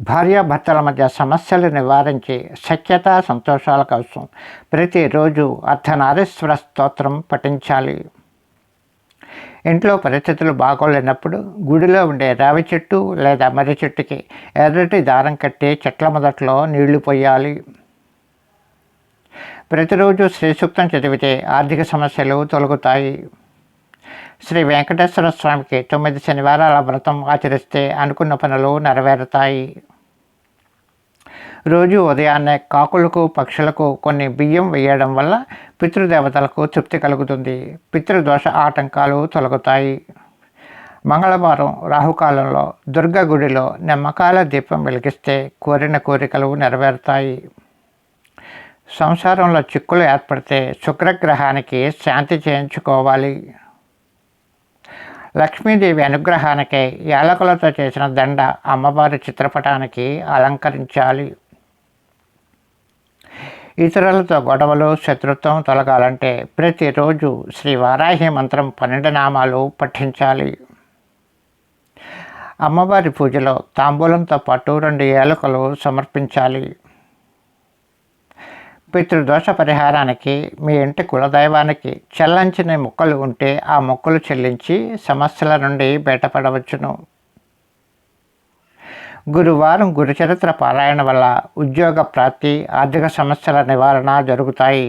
భార్యాభర్తల మధ్య సమస్యలు నివారించి సఖ్యత సంతోషాల కోసం ప్రతిరోజు అర్ధనారీశ్వర స్తోత్రం పఠించాలి. ఇంట్లో పరిస్థితులు బాగోలేనప్పుడు గుడిలో ఉండే రావి చెట్టు లేదా మర్రి చెట్టుకి ఎర్రటి దారం కట్టి చెట్ల మొదట్లో నీళ్ళు పోయాలి. ప్రతిరోజు శ్రీసూక్తం చదివితే ఆర్థిక సమస్యలు తొలగుతాయి. శ్రీ వెంకటేశ్వర స్వామికి తొమ్మిది శనివారాల వ్రతం ఆచరిస్తే అనుకున్న పనులు నెరవేరుతాయి. రోజు ఉదయాన్నే కాకులకు పక్షులకు కొన్ని బియ్యం వేయడం వల్ల పితృదేవతలకు తృప్తి కలుగుతుంది. పితృదోష ఆటంకాలు తొలగుతాయి. మంగళవారం రాహుకాలంలో దుర్గ గుడిలో నిమ్మకాయల దీపం వెలిగిస్తే కోరిన కోరికలు నెరవేరుతాయి. సంసారంలో చిక్కులు ఏర్పడితే శుక్రగ్రహానికి శాంతి చేయించుకోవాలి. లక్ష్మీదేవి అనుగ్రహానికి యాలకులతో చేసిన దండ అమ్మవారి చిత్రపటానికి అలంకరించాలి. ఇతరులతో గొడవలు శత్రుత్వం తొలగాలంటే ప్రతిరోజు శ్రీ వారాహి మంత్రం పన్నెండు నామాలు పఠించాలి. అమ్మవారి పూజలో తాంబూలంతో పాటు రెండు ఏలకలు సమర్పించాలి. పితృదోష పరిహారానికి మీ ఇంటి కులదైవానికి చెల్లించిన మొక్కలు ఉంటే ఆ మొక్కలు చెల్లించి సమస్యల నుండి బయటపడవచ్చును. గురువారం గురుచరిత్ర పారాయణ వల్ల ఉద్యోగ ప్రాప్తి ఆర్థిక సమస్యల నివారణ జరుగుతాయి.